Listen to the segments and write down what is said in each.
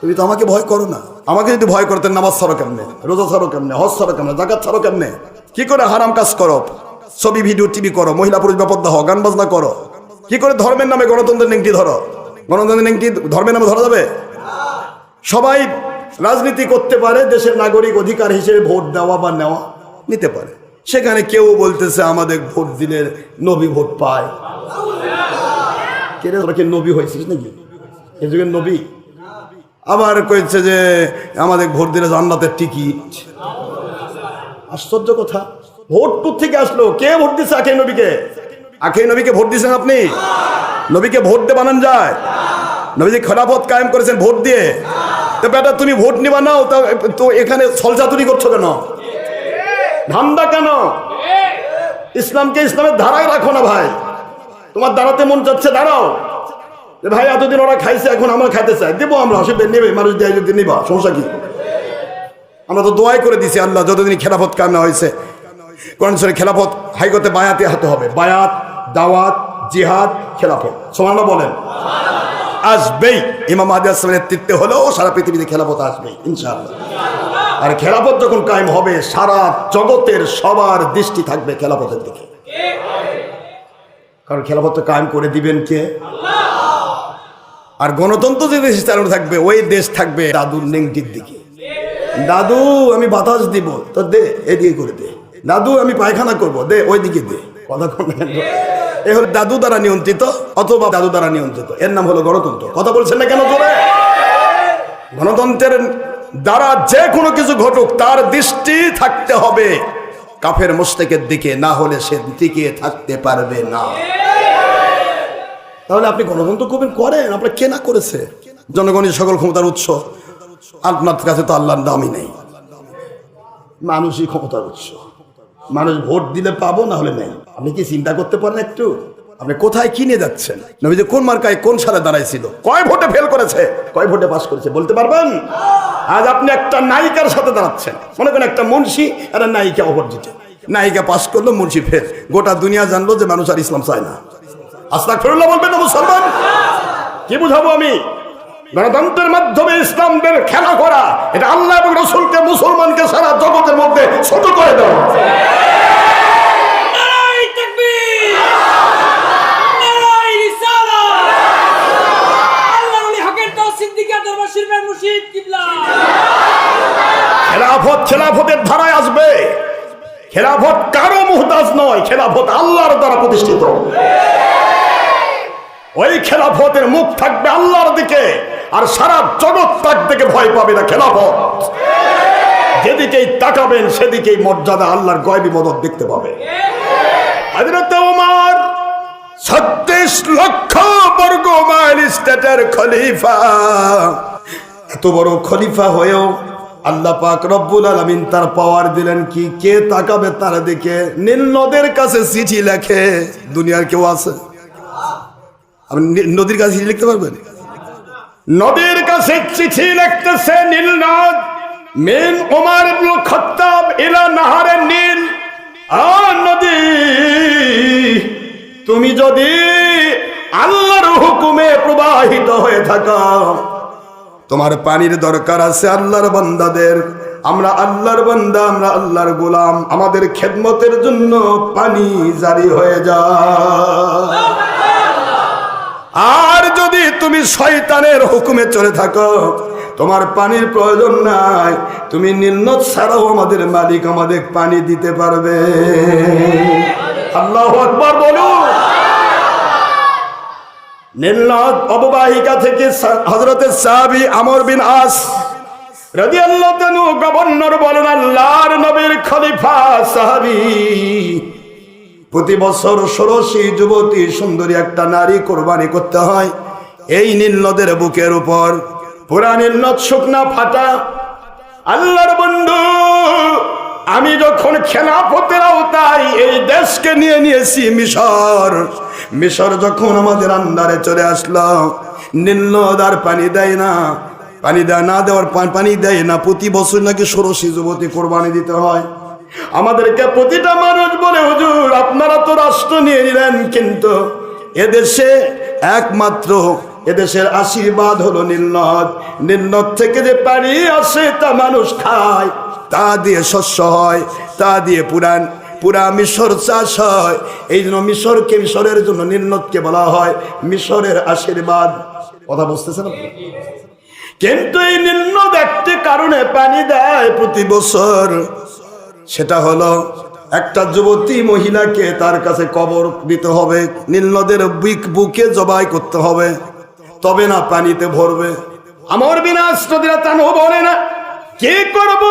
তুমি তো আমাকে ভয় করো না। আমাকে যদি ভয় করতেন নামাজ ছাড়ো কেমনে? রোজা ছাড়ো কেমনে? হজ ছাড়ো কেমনে? জাকাত ছাড়ো কেমনে? কি করে হারাম কাজ করো? ছবি ভিডিও টিভি করো মহিলা পুরুষ বেপদ্দ হও গান বাজনা করো। কি করে ধর্মের নামে গণতন্ত্রের নেংটি ধরো? গণতন্ত্রের নেংটি ধর্মের নামে ধরা যাবে? সবাই রাজনীতি করতে পারে দেশের নাগরিক অধিকার হিসেবে ভোট দেওয়া বা নেওয়া নিতে পারে। সেখানে কেউ বলতেছে আমাদের ভোট দিলে নবী ভোট পায়। কে রে, কি নবী হয়েছিস নাকি? এ যুগের নবী। আবার কয়েছে যে আমাদের ভোট দিলে জান্নাতের টিকিট। আশ্চর্য কথা। ভোট টুর থেকে আসলো? কে ভোট দিচ্ছে আখে নবীকে? আখে নবীকে ভোট দিয়েছেন আপনি? নবীকে ভোট দিয়ে বানান যায়। নবীজি খেলাফত কায়েম করেছেন ভোট দিয়ে। তো বেটা, তুমি ভোট নিবা নাও, তা তো এখানে ছলচাতুরি করছ কেন? ধান্দা কেন? ইসলামকে ইসলামের ধারায় রাখো না ভাই। তোমার দাঁড়াতে মন চাচ্ছে, দাঁড়াও। ভাই, এতদিন ওরা খাইছে, এখন আমরা খাইতে চাই দেবো আমরা অসুবিধা নেবে, মানুষ দেয় যদি নিবা, সমস্যা কি? আমরা তো দোয়াই করে দিছি, আল্লাহ, যতদিন খেলাফত কাম না হয়েছে। কোরআন খেলাফত হাইকোর্টে বায়াতে হাতে হবে। বায়াত, দাওয়াত, জিহাদ, খেলাফত। সমানা বলেন। আসবেই। ইমাম আদি আসলামের নেতৃত্বে হলেও সারা পৃথিবীতে খেলাফত আসবেই, ইনশাআল্লাহ। আর খেলাফত যখন কায়েম হবে, সারা জগতের সবার দৃষ্টি থাকবে খেলাফতের দিকে। কারণ খেলাফত কায়েম করে দিবেন কে? আর গণতন্ত্র যে দেশে চালানো থাকবে, ওই দেশ থাকবে দাদুর নেংটির দিকে। দাদু, আমি বাতাস দিব, তো দে, এদিকে করে দে। দাদু, আমি পায়খানা করব, দে ওই দিকে দে। কথা এ হলো দাদু দ্বারা নিয়ন্ত্রিত অথবা দাদু দ্বারা নিয়ন্ত্রিত। এর নাম হলো গণতন্ত্র। কথা বলছেন না কেন তোরে? গণতন্ত্রের দ্বারা যে কোনো কিছু ঘটুক, তার দৃষ্টি থাকতে হবে। কাফের মোস্তেকের দিকে না হলে সে টিকে থাকতে পারবে না। তাহলে আপনি গণতন্ত্র করবেন করেন? আপনার কে না করেছে? জনগণের সকল ক্ষমতার উৎস। আপনার কাছে তো আল্লাহর দামই নেই। মানুষই ক্ষমতার উৎস। মানুষ ভোট দিলে পাবো, না হলে নেই। আপনি কি চিন্তা করতে পারেন একটু? আপনি কোথায় কিনে যাচ্ছেন? নবী যে কোন মার্কায় কোন সালে দাঁড়াইছিল? কয় ভোটে ফেল করেছে? কয় ভোটে পাস করেছে? বলতে পারবেন? আজ আপনি একটা নায়িকার সাথে দাঁড়াচ্ছেন। মনে করেন একটা মুন্সি একটা নায়িকা অপরজিটে নায়িকা পাস করল, মুন্সি ফেল গোটা দুনিয়া জানলো যে মানুষ আর ইসলাম চায় না। আস্তাক ফেরুল্লাহ বলবেন না মুসলমান কি বুঝাবো আমি? গণতন্ত্রের মাধ্যমে ইসলামদের খেলা করা এটা আল্লাহ এবং রসুলকে মুসলমানকে সারা জগতের মধ্যে ছোট করে দেওয়া খেলাফত খেলাফতের ধারায় আসবে। খেলাফত কারও মুহতাজ নয় খেলাফত আল্লাহর দ্বারা প্রতিষ্ঠিত। ওই খেলাফতের মুখ থাকবে আল্লাহর দিকে, আর সারা জগৎ তাক থেকে ভয় পাবে না খেলাফত। যেদিকেই তাকাবেন, সেদিকেই মর্যাদা আল্লাহর গয়বি মদত দেখতে পাবে। ওমর ছত্রিশ লক্ষ বর্গ মাইল স্টেটের খলিফা। এত বড় খলিফা হয়েও আল্লাহ পাক রব্বুল আলামিন তার পাওয়ার দিলেন কি? কে তাকাবে তার দিকে? নীল কাছে চিঠি লেখে, দুনিয়ার কেউ আছে? আপনি নদীর কাছে চিঠি লিখতে পারবেন? নদীর কাছে চিঠি লিখতেছে নীল নদ মিন ওমর খাত্তাব ইলা নাহারে নীল। আ নদী তুমি যদি আল্লাহর হুকুমে প্রবাহিত হয়ে থাকা। তোমার পানির দরকার আছে আল্লাহর বান্দাদের। আমরা আল্লাহর বান্দা আমরা আল্লাহর গোলাম। আমাদের খেদমতের জন্য পানি জারি হয়ে যায়। আর যদি তুমি শয়তানের হুকুমে চলে থাকো, তোমার পানির প্রয়োজন নাই, তুমি নির্নত ছাড়াও আমাদের মালিক আমাদের পানি দিতে পারবে। আল্লাহ আকবার বলুন। নীলনদ অববাহিকা থেকে হজরতের সাহাবি আমর বিন আস রাদিয়াল্লাহু তাআলা গভর্নর বলেন, আল্লাহর নবীর খলিফা সাহাবি। প্রতি বছর ষোড়শী যুবতী সুন্দরী একটা নারী কোরবানি করতে হয়। এই নীল নদের বুকের উপর পুরা নীল নদ শুকনা ফাটা। আল্লাহর বন্ধু, আমি যখন খেলাফতের আওতায় এই দেশকে নিয়ে নিয়েছি মিশর মিশর যখন আমাদের আন্দারে চলে আসলো, নীল আর পানি দেয় না, পানি দেয় না, দেওয়ার পানি দেয় না। প্রতি বছর নাকি ষোড়শী যুবতী কোরবানি দিতে হয়। আমাদেরকে প্রতিটা মানুষ বলে, হুজুর, আপনারা তো রাষ্ট্র নিয়ে নিলেন, কিন্তু এদেশে একমাত্র, এদেশের আশীর্বাদ হলো নীলনদ নীলনদ থেকে যে পানি আসে, তা মানুষ খায়, তা দিয়ে শস্য হয়, তা দিয়ে পুরান পুরা মিশর চাষ হয়। এই জন্য মিশরকে মিশরের জন্য নীলনদকে বলা হয় মিশরের আশীর্বাদ। কথা বুঝতেছেন? কিন্তু এই নীলনদ একটি কারণে পানি দেয় প্রতি বছর। সেটা হলো, একটা যুবতী মহিলাকে তার কাছে কবর দিতে হবে নীলনদের বুক, বুকে জবাই করতে হবে, তবে না পানিতে ভরবে। আমার বিনাশ নদীরা তান বলে না, কে করব?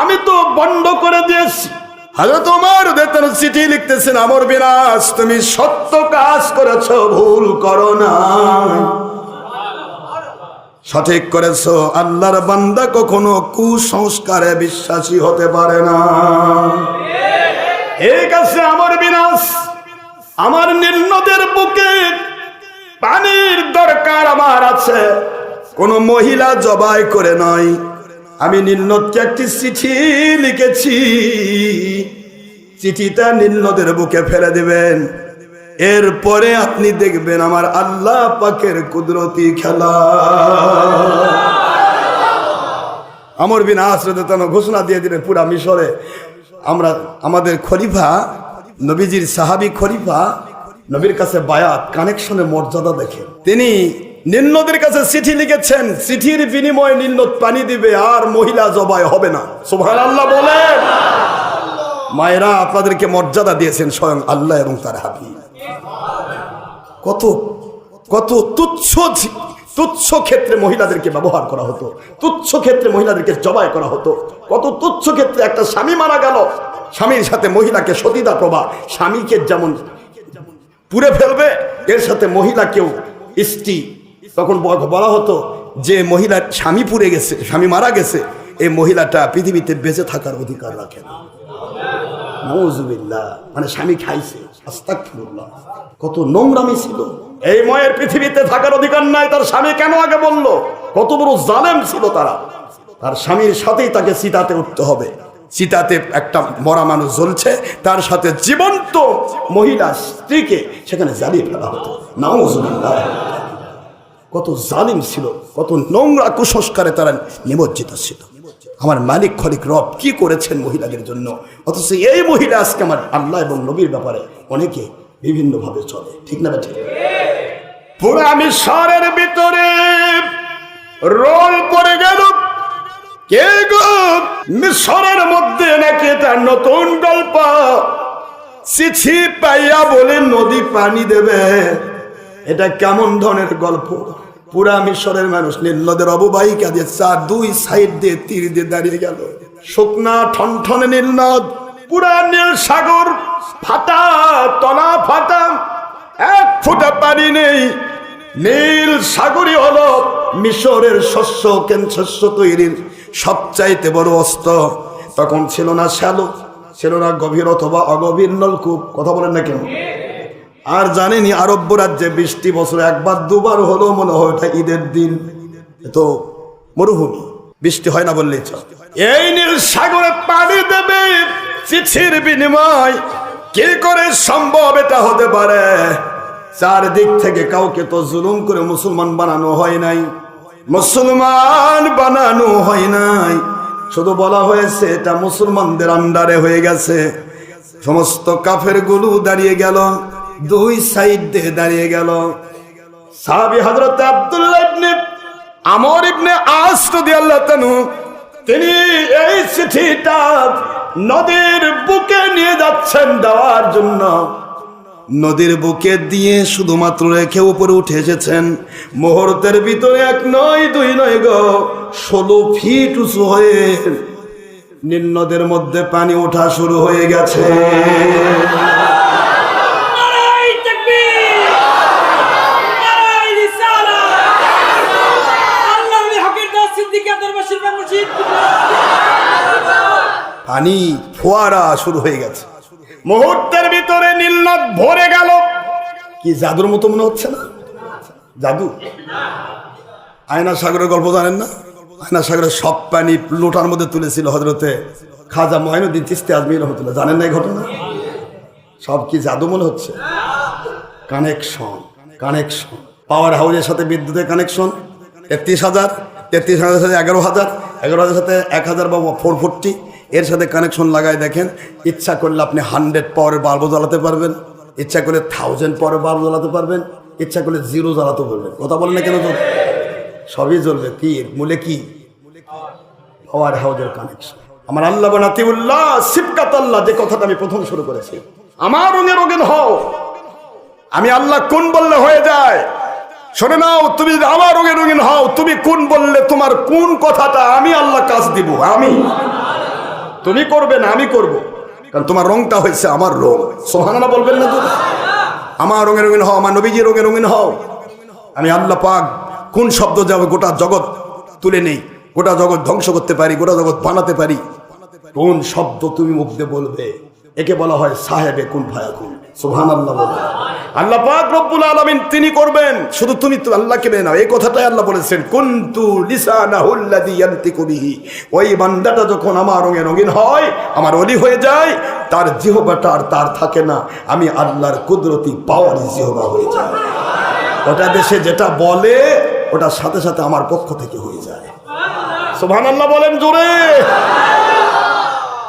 আমি তো বন্ধ করে দিয়েছি। হাজরত তোমার বেতন চিঠি লিখতেছেন, আমর বিনাশ, তুমি সত্য কাজ করেছ, ভুল করো না। সঠিক করেছ আল্লাহর বান্দা কখনো কুসংস্কারে বিশ্বাসী হতে পারে না। ঠিক আছে আমার বিনাশ আমার নীলনদের বুকে পানির দরকার আমার আছে। কোন মহিলা জবাই করে নয় আমি নীলনদকে একটি চিঠি লিখেছি। চিঠিটা নীলনদের বুকে ফেলে দিবেন। এরপরে আপনি দেখবেন আমার আল্লাহ পাকের কুদরতি খেলা। আমর বিন আশ্রদান ঘোষণা দিয়ে দিলেন পুরা মিশরে। আমরা, আমাদের খলিফা, নবীজির সাহাবি খলিফা, নবীর কাছে বায়াত কানেকশনের মর্যাদা দেখে তিনি নিম্নদের কাছে চিঠি লিখেছেন, চিঠির বিনিময়ে নিম্নত পানি দিবে, আর মহিলা জবাই হবে না। সুভান আল্লাহ বলেন। মায়েরা আপনাদেরকে মর্যাদা দিয়েছেন স্বয়ং আল্লাহ এবং তার হাবিব। কত কত তুচ্ছ তুচ্ছ ক্ষেত্রে মহিলাদেরকে ব্যবহার করা হতো, তুচ্ছ ক্ষেত্রে মহিলাদেরকে জবাই করা হতো, কত তুচ্ছ ক্ষেত্রে একটা স্বামী মারা গেল, স্বামীর সাথে মহিলাকে সতীদা প্রভা স্বামীকে যেমন পুড়ে ফেলবে, এর সাথে মহিলাকেও স্ত্রী, তখন বলা হতো যে মহিলার স্বামী পুড়ে গেছে, স্বামী মারা গেছে, এই মহিলাটা পৃথিবীতে বেঁচে থাকার অধিকার রাখে না। নওজুবিল্লাহ মানে স্বামী খাইছে। কত নোংরামি ছিল। এই ময়ের পৃথিবীতে থাকার অধিকার নাই, তার স্বামী কেন আগে বলল? কত বড় জালেম ছিল তারা। তার স্বামীর সাথেই তাকে চিতাতে উঠতে হবে। চিতাতে একটা মরা মানুষ জ্বলছে, তার সাথে জীবন্ত মহিলা স্ত্রীকে সেখানে জ্বালিয়ে ফেলা হতো। নাউজুবিল্লাহ। কত জালিম ছিল, কত নোংরা কুসংস্কারে তারা নিমজ্জিত ছিল। আমার মালিক, খলিক, রব কি করেছেন মহিলাদের জন্য? অথচ এই মহিলা আজকে আমার আল্লাহ এবং নবীর ব্যাপারে অনেকে বিভিন্নভাবে চলে। ঠিক না ঠিক পুরো আমি ভিতরে রোল পড়ে গেল। কে গো? মিশরের মধ্যে নাকি এটা নতুন গল্প? চিঠি পাইয়া বলে নদী পানি দেবে। এটা কেমন ধরনের গল্প? পুরা মিশরের মানুষ নীলনদের অববাহিকা দিয়ে চার দুই সাইড দিয়ে তীর দিয়ে দাঁড়িয়ে গেল। শুকনা, ঠনঠনে নীলনদ পুরা নীল সাগর, ফাটা, তলা ফাটা, এক ফুটা পানি নেই। নীল সাগরই হলো মিশরের শস্য, কেন শস্য তৈরির সবচাইতে বড় অস্ত্র। তখন ছিল না শ্যালো, ছিল না গভীর অথবা অগভীর নলকূপ। কথা বলেন না কেন? আর জানেনি আরব্য রাজ্যে বৃষ্টি বছরে একবার দুবার হলো মনে হয় ওটা ঈদের দিন। তো মরুভূমি, বৃষ্টি হয় না বললেই চল। এই নীল সাগরে পানি দেবে চিঠির বিনিময়। কি করে সম্ভব এটা হতে পারে? চারদিক থেকে কাউকে তো জুলুম করে মুসলমান বানানো হয় নাই। মুসলমান বানানো হয় নাই। শুধু বলা হয়েছে এটা মুসলমানদের আন্ডারে হয়ে গেছে। সমস্ত কাফেরগুলো দাঁড়িয়ে গেল, দুই সাইড দিয়ে দাঁড়িয়ে গেল। সাহাবি হযরত আব্দুল্লাহ আমর ইবনে আস তিনি এই চিঠিটা নদীর বুকে নিয়ে যাচ্ছেন দেওয়ার জন্য। নদীর বুকে দিয়ে শুধুমাত্র রেখে উপরে উঠে এসেছেন। মুহূর্তের ভিতরে এক নয়, দুই নয় গো, ষোলো ফিট উঁচু হয়ে নিম্নদের মধ্যে পানি ওঠা শুরু হয়ে গেছে। পানি ফোয়ারা শুরু হয়ে গেছে। মুহূর্তের ভিতরে নীলনদ ভরে গেল। কি জাদুর মতো মনে হচ্ছে না? জাদু? আয়না সাগরের গল্প জানেন না? আয়না সাগরের সব পানি লোটার মধ্যে তুলেছিল হজরতে খাজা মহিনুদ্দিন চিস্তি আজমির রহমতুল্লাহ। জানেন না এই ঘটনা? সব কি জাদু মনে হচ্ছে? Connection connection. পাওয়ার হাউসের সাথে বিদ্যুতের কানেকশন, তেত্রিশ হাজার, তেত্রিশ হাজারের সাথে এগারো হাজার এগারো হাজার সাথে এক হাজার বা ফোর ফোরটি। এর সাথে কানেকশন লাগায় দেখেন, ইচ্ছা করলে আপনি হান্ড্রেড পাওয়ারের বাল্বও জ্বালাতে পারবেন, ইচ্ছা করলে থাউজেন্ড পাওয়ারের বাল্ব জ্বালাতে পারবেন, ইচ্ছা করলে জিরো জ্বালাতে পারবেন। কথা বলেন না কেন সবই জ্বলবে, কি? মূলে কি? পাওয়ার হাউজের কানেকশন আমার আল্লাহ বানাতিউল্লাহ সিবকাত আল্লাহ যে কথাটা আমি প্রথম শুরু করেছি। আমার রঙে রঙিন হও। আমি আল্লাহ কোন বললে হয়ে যায়? শোনে নাও, তুমি আমার রঙে রঙিন হও, তুমি কোন বললে তোমার কোন কথাটা আমি আল্লাহ কাজ দিব? আমি। তুমি করবে না, আমি করব। কারণ তোমার রংটা হয়েছে আমার রং। সোহানা বলবেন না তো? আমার রঙে রঙিন হও, আমার নবীজি রঙে রঙিন হও। আমি আল্লাহ পাক কোন শব্দ যাবে গোটা জগৎ তুলে নেই, গোটা জগৎ ধ্বংস করতে পারি, গোটা জগৎ বানাতে পারি, কোন শব্দ তুমি মুখ দিয়ে বলবে? একে বলা হয় সাহেবে কোন ভায়া কোন আল্লাহ আল্লাহ আলামিন তিনি করবেন। শুধু তুমি তো নাও। এই কথাটাই আল্লাহ বলেছেন ওই যখন আমার রঙে রঙিন হয়, আমার হয়ে যায়, তার জিহবাটা আর তার থাকে না। আমি আল্লাহর কুদরতি পাওয়ার জিহবা হয়ে যায় ওটা দেশে যেটা বলে ওটা সাথে সাথে আমার পক্ষ থেকে হয়ে যায়। সুবহান আল্লাহ বলেন জোরে।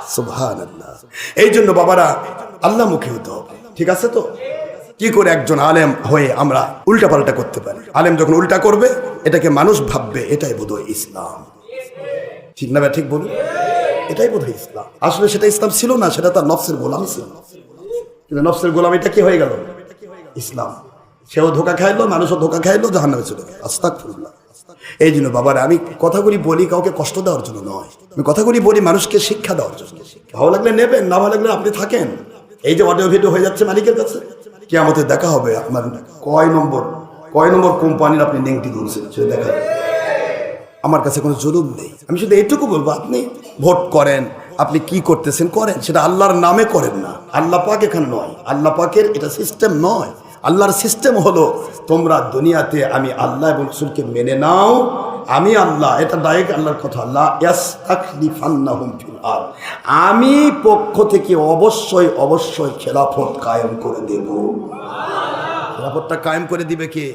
সুবহান আল্লাহ এই জন্য বাবারা, আল্লাহ মুখী হতে হবে। ঠিক আছে তো? কি করে একজন আলেম হয়ে আমরা উল্টা পাল্টা করতে পারি? আলেম যখন উল্টা করবে, এটাকে মানুষ ভাববে, এটাই বোধ ইসলাম। ঠিক না ঠিক বলুন? এটাই বোধ ইসলাম। আসলে সেটা ইসলাম ছিল না, সেটা তার নফসের গোলাম ছিল। কিন্তু নফসের গোলাম এটা কি হয়ে গেল? ইসলাম। সেও ধোকা খাইলো, মানুষও ধোকা খাইলো জাহান নামে চলে গেল। আস্তাক এই জন্য বাবার, আমি কথাগুলি বলি কাউকে কষ্ট দেওয়ার জন্য নয়। আমি কথাগুলি বলি মানুষকে শিক্ষা দেওয়ার জন্য। ভালো লাগলে নেবেন, না ভালো লাগলে আপনি থাকেন। এই যে অডিও ভিডিও হয়ে যাচ্ছে মালিকের কাছে কি আমাদের দেখা হবে আপনার কয় নম্বর কয় নম্বর কোম্পানির আপনি নেংটি ধরছেন, সেটা দেখা। আমার কাছে কোনো জুলুম নেই। আমি শুধু এইটুকু বলব, আপনি ভোট করেন, আপনি কি করতেছেন করেন, সেটা আল্লাহর নামে করেন না। আল্লাহ পাক এখানে নয়। আল্লাহ পাকের এটা সিস্টেম নয়। আল্লাহর সিস্টেম হলো, তোমরা দুনিয়াতে আমি আল্লাহ এবং রসুলকে মেনে নাও, আমি আল্লাহ, এটা ডাইরেক্ট আল্লাহর কথা আল্লাহ আরদ। আমি পক্ষ থেকে অবশ্যই অবশ্যই খেলাফত কায়েম করে দেব খেলাফতটা কায়েম করে দিবে কে